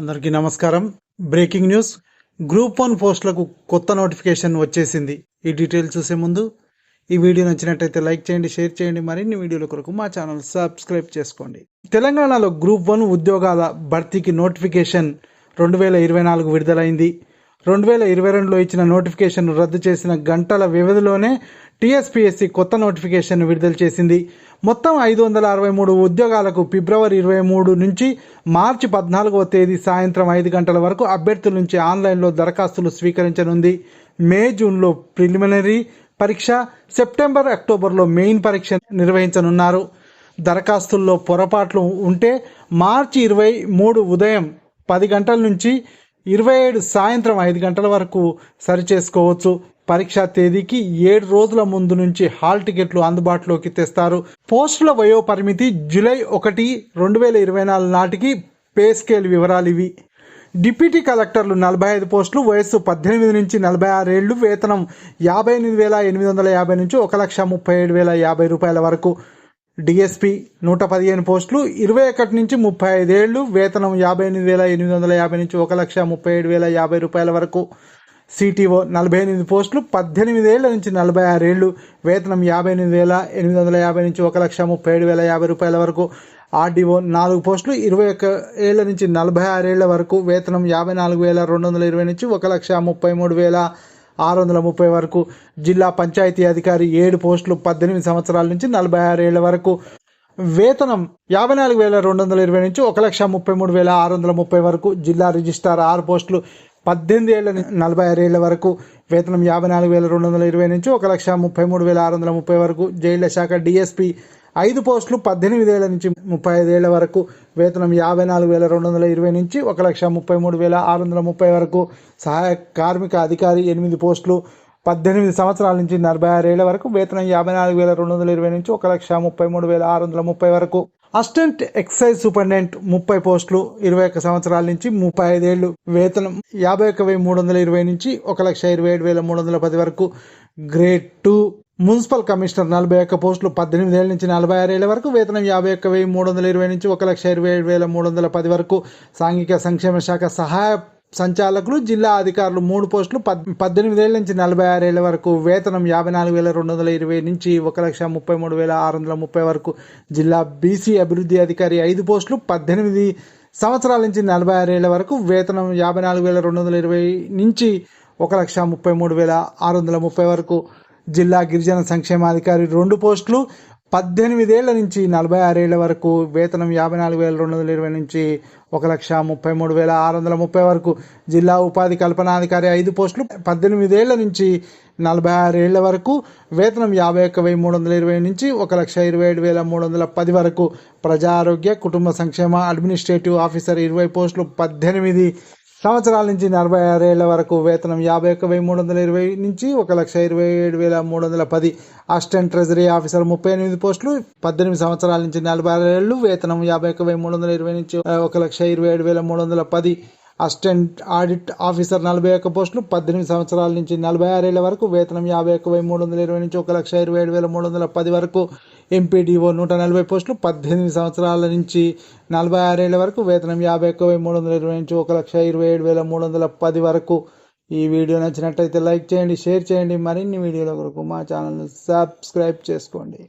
అందరికీ నమస్కారం. Breaking news. Group one పోస్టులకు కొత్త నోటిఫికేషన్ వచ్చేసింది. ఈ డీటెయిల్స్ చూసే ముందు ఈ వీడియో నచ్చినట్టయితే లైక్ చేయండి షేర్ చేయండి మరిన్ని వీడియోల కొరకు మా ఛానల్ సబ్స్క్రైబ్ చేసుకోండి. తెలంగాణలో గ్రూప్ వన్ ఉద్యోగాల భర్తీకి నోటిఫికేషన్ రెండు వేల ఇరవై నాలుగు విడుదలైంది. రెండు వేల ఇరవై రెండులో ఇచ్చిన నోటిఫికేషన్ రద్దు చేసిన గంటల వ్యవధిలోనే టీఎస్పీఎస్సీ కొత్త నోటిఫికేషన్ విడుదల చేసింది. మొత్తం ఐదు వందల అరవై మూడు ఉద్యోగాలకు ఫిబ్రవరి ఇరవై మూడు నుంచి మార్చి పద్నాలుగవ తేదీ సాయంత్రం ఐదు గంటల వరకు అభ్యర్థుల నుంచి ఆన్లైన్లో దరఖాస్తులు స్వీకరించనుంది. మే జూన్లో ప్రిలిమినరీ పరీక్ష సెప్టెంబర్ అక్టోబర్లో మెయిన్ పరీక్ష నిర్వహించనున్నారు. దరఖాస్తుల్లో పొరపాట్లు ఉంటే మార్చి ఇరవై మూడు ఉదయం పది గంటల నుంచి ఇరవై ఏడు సాయంత్రం ఐదు గంటల వరకు సరిచేసుకోవచ్చు. పరీక్షా తేదీకి ఏడు రోజుల ముందు నుంచి హాల్ టికెట్లు అందుబాటులోకి తెస్తారు. పోస్టుల వయో పరిమితి జూలై ఒకటి రెండు వేల ఇరవై నాలుగు నాటికి పే స్కేల్ వివరాలు ఇవి. డిప్యూటీ కలెక్టర్లు నలభై ఐదు పోస్టులు వయస్సు పద్దెనిమిది నుంచి నలభై ఆరు ఏళ్ళు వేతనం యాభై ఎనిమిది వేల ఎనిమిది వందల యాభై నుంచి ఒక లక్ష ముప్పై ఏడు వేల యాభై రూపాయల వరకు. డిఎస్పి నూట పదిహేను పోస్టులు ఇరవై ఒకటి నుంచి ముప్పై ఐదేళ్ళు వేతనం యాభై ఎనిమిది వేల ఎనిమిది వందల యాభై నుంచి ఒక లక్ష ముప్పై ఏడు వేల యాభై రూపాయల వరకు. సిటీఓ నలభై ఎనిమిది పోస్టులు పద్దెనిమిది ఏళ్ళ నుంచి నలభై ఆరు ఏళ్ళు వేతనం యాభై ఎనిమిది వేల ఎనిమిది వందల యాభై నుంచి ఒక లక్ష ముప్పై ఏడు వేల యాభై రూపాయల వరకు. ఆర్డీఓ నాలుగు పోస్టులు ఇరవై ఒక్క ఏళ్ళ నుంచి నలభై ఆరేళ్ళ వరకు వేతనం యాభై నాలుగు వేల రెండు వందల ఇరవై నుంచి ఒక లక్ష ముప్పై మూడు వేల ఆరు వందల ముప్పై వరకు. జిల్లా పంచాయతీ అధికారి ఏడు పోస్టులు పద్దెనిమిది సంవత్సరాల నుంచి నలభై ఆరేళ్ళ వరకు. వేతనం యాభై నాలుగు వేల రెండు వందల ఇరవై నుంచి ఒక లక్ష ముప్పై మూడు వేల ఆరు వందల ముప్పై వరకు. జిల్లా రిజిస్ట్రార్ ఆరు పోస్టులు పద్దెనిమిది ఏళ్ళ నలభై ఆరు ఏళ్ళ వరకు వేతనం యాభై నాలుగు వేల రెండు వందల ఇరవై నుంచి ఒక లక్ష ముప్పై మూడు వేల ఆరు వందల ముప్పై వరకు జైళ్ళ శాఖ డిఎస్పీ ఐదు పోస్టులు పద్దెనిమిది ఏళ్ళ నుంచి ముప్పై ఐదు ఏళ్ళ వరకు వేతనం యాభై నాలుగు వేల రెండు వందల ఇరవై నుంచి ఒక లక్ష ముప్పై మూడు వేల ఆరు వందల ముప్పై వరకు సహాయ కార్మిక అధికారి ఎనిమిది పోస్టులు పద్దెనిమిది సంవత్సరాల నుంచి నలభై ఆరు ఏళ్ళ వరకు వేతనం యాభై నాలుగు వేల రెండు వందల ఇరవై నుంచి ఒక లక్ష ముప్పై మూడు వేల ఆరు వందల ముప్పై వరకు. అసిస్టెంట్ ఎక్సైజ్ సూపరింటెండెంట్ ముప్పై పోస్టులు ఇరవై ఒక్క సంవత్సరాల నుంచి ముప్పై ఐదేళ్ళు వేతనం యాభై ఒక్క వెయ్యి మూడు వందల ఇరవై నుంచి ఒక లక్ష ఇరవై ఏడు వేల మూడు వందల పది వరకు గ్రేడ్ టూ. మున్సిపల్ కమిషనర్ నలభై ఒక్క పోస్టులు పద్దెనిమిది ఏళ్ళ నుంచి నలభై ఆరు ఏళ్ళ వరకు వేతనం యాభై ఒక్క వెయ్యి మూడు వందల ఇరవై నుంచి ఒక లక్ష ఇరవై ఏడు వేల మూడు వందల పది వరకు సాంఘిక సంక్షేమ శాఖ సహాయ సంచాలకులు జిల్లా అధికారులు మూడు పోస్టులు పద్ పద్దెనిమిది నుంచి నలభై ఆరు ఏళ్ళ వరకు వేతనం యాభై నాలుగు వేల రెండు వందల ఇరవై నుంచి ఒక లక్ష ముప్పై మూడు వేల ఆరు వందల ముప్పై వరకు. జిల్లా బీసీ అభివృద్ధి అధికారి ఐదు పోస్టులు పద్దెనిమిది సంవత్సరాల నుంచి నలభై ఆరేళ్ళ వరకు వేతనం యాభై నాలుగు వేల రెండు వందల ఇరవై నుంచి ఒక లక్ష ముప్పై మూడు వేల ఆరు వందల ముప్పై వరకు. జిల్లా గిరిజన సంక్షేమాధికారి రెండు పోస్టులు పద్దెనిమిదేళ్ళ నుంచి నలభై ఆరేళ్ళ వరకు వేతనం యాభై నాలుగు వేల రెండు వందల ఇరవై నుంచి ఒక లక్ష ముప్పై మూడు వేల ఆరు వందల ముప్పై వరకు జిల్లా ఉపాధి కల్పనాధికారి ఐదు పోస్టులు పద్దెనిమిదేళ్ళ నుంచి నలభై ఆరేళ్ళ వరకు వేతనం యాభై ఒక్క వెయ్యి మూడు వందల ఇరవై నుంచి ఒక లక్ష ఇరవై ఏడు వేల మూడు వందల పది వరకు ప్రజా ఆరోగ్య కుటుంబ సంక్షేమ అడ్మినిస్ట్రేటివ్ ఆఫీసర్ ఇరవై పోస్టులు పద్దెనిమిది సంవత్సరాల నుంచి నలభై ఆరేళ్ళ వరకు వేతనం యాభై ఒక్క వెయ్యి మూడు వందల ఇరవై నుంచి ఒక లక్ష ఇరవై ఏడు వేల మూడు వందల పది. అసిస్టెంట్ ట్రెజరీ ఆఫీసర్ ముప్పై ఎనిమిది పోస్టులు పద్దెనిమిది సంవత్సరాల నుంచి నలభై ఆరు వేతనం యాభై ఒక్క వెయ్యి మూడు వందల ఇరవై నుంచి ఒక లక్ష ఇరవై ఏడు వేల మూడు వందల పది. అసిస్టెంట్ ఆడిట్ ఆఫీసర్ నలభై ఒక్క పోస్టులు పద్దెనిమిది సంవత్సరాల నుంచి నలభై ఆరేళ్ళ వరకు వేతనం యాభై ఒక్క వెయ్యి మూడు వందల ఇరవై నుంచి ఒక లక్ష ఇరవై ఏడు వేల మూడు వందల పది వరకు. ఎంపీడీఓ నూట నలభై పోస్టులు పద్దెనిమిది సంవత్సరాల నుంచి నలభై ఆరేళ్ళ వరకు వేతనం యాభై ఒక్క వెయ్యి మూడు వందల ఇరవై నుంచి ఒక లక్ష ఇరవై ఏడు వేల మూడు వందల పది వరకు. ఈ వీడియో నచ్చినట్టయితే లైక్ చేయండి షేర్ చేయండి. మరిన్ని వీడియోల కొరకు మా ఛానల్ని సబ్స్క్రైబ్ చేసుకోండి.